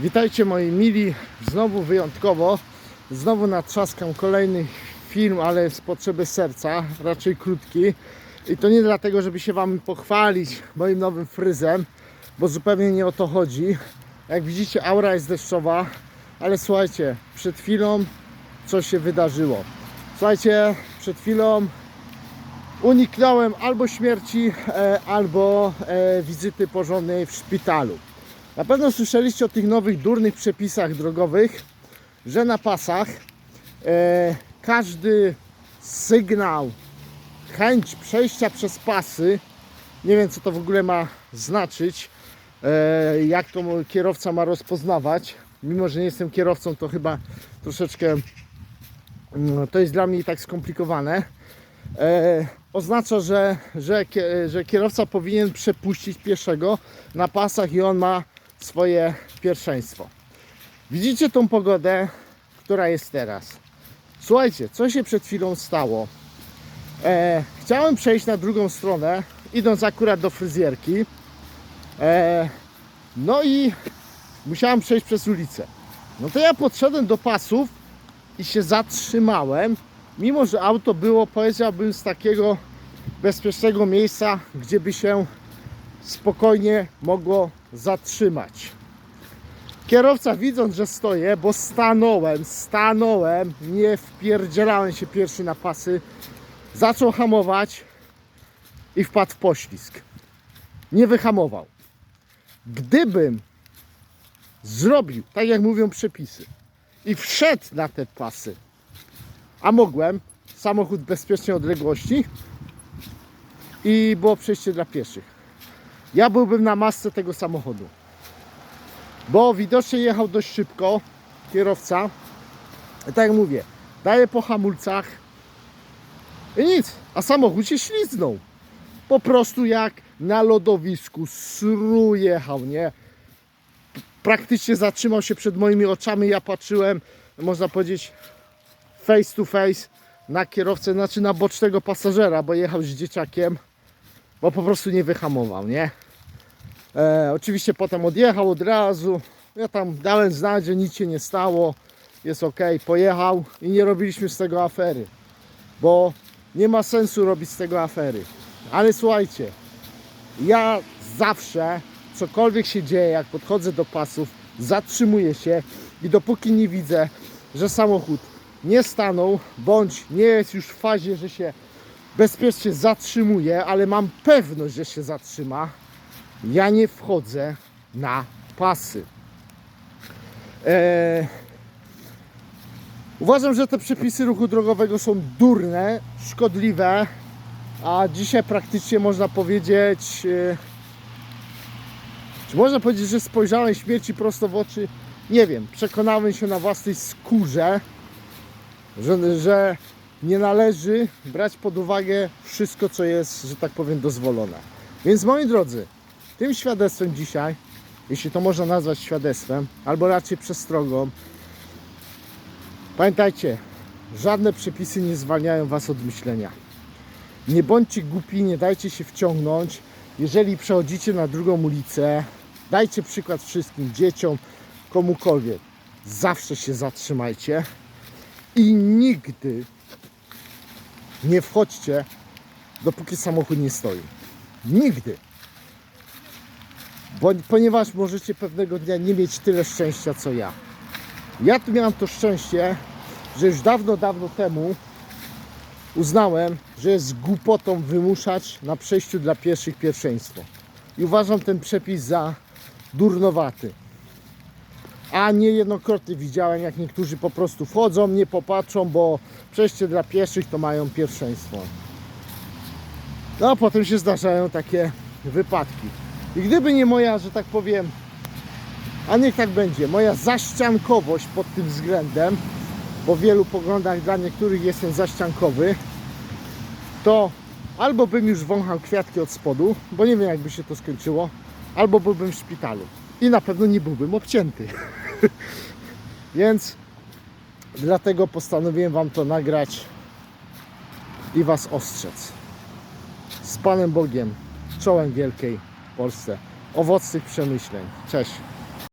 Witajcie moi mili, znowu wyjątkowo. Znowu natrzaskam kolejny film, ale z potrzeby serca, raczej krótki. I to nie dlatego, żeby się Wam pochwalić moim nowym fryzem, bo zupełnie nie o to chodzi. Jak widzicie, aura jest deszczowa, ale słuchajcie, przed chwilą coś się wydarzyło. Słuchajcie, przed chwilą uniknąłem albo śmierci, e, albo e, wizyty porządnej w szpitalu. Na pewno słyszeliście o tych nowych durnych przepisach drogowych, że na pasach e, każdy sygnał, chęć przejścia przez pasy, nie wiem co to w ogóle ma znaczyć, e, jak to kierowca ma rozpoznawać. Mimo, że nie jestem kierowcą, to chyba troszeczkę mm, to jest dla mnie tak skomplikowane. E, oznacza, że, że, że kierowca powinien przepuścić pieszego na pasach i on ma swoje pierwszeństwo. Widzicie tą pogodę, która jest teraz. Słuchajcie, co się przed chwilą stało? E, chciałem przejść na drugą stronę, idąc akurat do fryzjerki. E, no i musiałem przejść przez ulicę. No to ja podszedłem do pasów i się zatrzymałem, mimo że auto było, powiedziałbym, z takiego bezpiecznego miejsca, gdzie by się spokojnie mogło zatrzymać. Kierowca widząc, że stoję, bo stanąłem, stanąłem, nie wpierdzielałem się pierwszy na pasy, zaczął hamować i wpadł w poślizg. Nie wyhamował. Gdybym zrobił, tak jak mówią przepisy, i wszedł na te pasy, a mogłem, samochód bezpiecznej odległości i było przejście dla pieszych. Ja byłbym na masce tego samochodu. Bo widocznie jechał dość szybko kierowca. I tak jak mówię, daje po hamulcach i nic, a samochód się śliznął. Po prostu jak na lodowisku, sru jechał, nie? Praktycznie zatrzymał się przed moimi oczami, ja patrzyłem, można powiedzieć, face to face na kierowcę, znaczy na bocznego pasażera, bo jechał z dzieciakiem, bo po prostu nie wyhamował, nie? E, oczywiście potem odjechał od razu. Ja tam dałem znać, że nic się nie stało. Jest ok, pojechał i nie robiliśmy z tego afery. Bo nie ma sensu robić z tego afery. Ale słuchajcie, ja zawsze, cokolwiek się dzieje, jak podchodzę do pasów, zatrzymuję się i dopóki nie widzę, że samochód nie stanął, bądź nie jest już w fazie, że się bezpiecznie zatrzymuje, ale mam pewność, że się zatrzyma, ja nie wchodzę na pasy. Eee, uważam, że te przepisy ruchu drogowego są durne, szkodliwe, a dzisiaj praktycznie można powiedzieć, e, czy można powiedzieć, że spojrzałem śmierci prosto w oczy? Nie wiem, przekonałem się na własnej skórze, że, że nie należy brać pod uwagę wszystko, co jest, że tak powiem, dozwolone. Więc moi drodzy, tym świadectwem dzisiaj, jeśli to można nazwać świadectwem, albo raczej przestrogą, pamiętajcie, żadne przepisy nie zwalniają Was od myślenia. Nie bądźcie głupi, nie dajcie się wciągnąć. Jeżeli przechodzicie na drugą ulicę, dajcie przykład wszystkim dzieciom, komukolwiek. Zawsze się zatrzymajcie i nigdy nie wchodźcie, dopóki samochód nie stoi. Nigdy. Bo, ponieważ możecie pewnego dnia nie mieć tyle szczęścia co ja. Ja tu miałem to szczęście, że już dawno, dawno temu uznałem, że jest głupotą wymuszać na przejściu dla pieszych pierwszeństwo. I uważam ten przepis za durnowaty. A niejednokrotnie widziałem, jak niektórzy po prostu wchodzą, nie popatrzą, bo przejście dla pieszych to mają pierwszeństwo. No a potem się zdarzają takie wypadki. I gdyby nie moja, że tak powiem, a niech tak będzie, moja zaściankowość pod tym względem, bo w wielu poglądach dla niektórych jestem zaściankowy, to albo bym już wąchał kwiatki od spodu, bo nie wiem jakby się to skończyło, albo byłbym w szpitalu. I na pewno nie byłbym obcięty. Więc dlatego postanowiłem Wam to nagrać i Was ostrzec. Z Panem Bogiem, czołem Wielkiej Polsce. Owocnych przemyśleń. Cześć.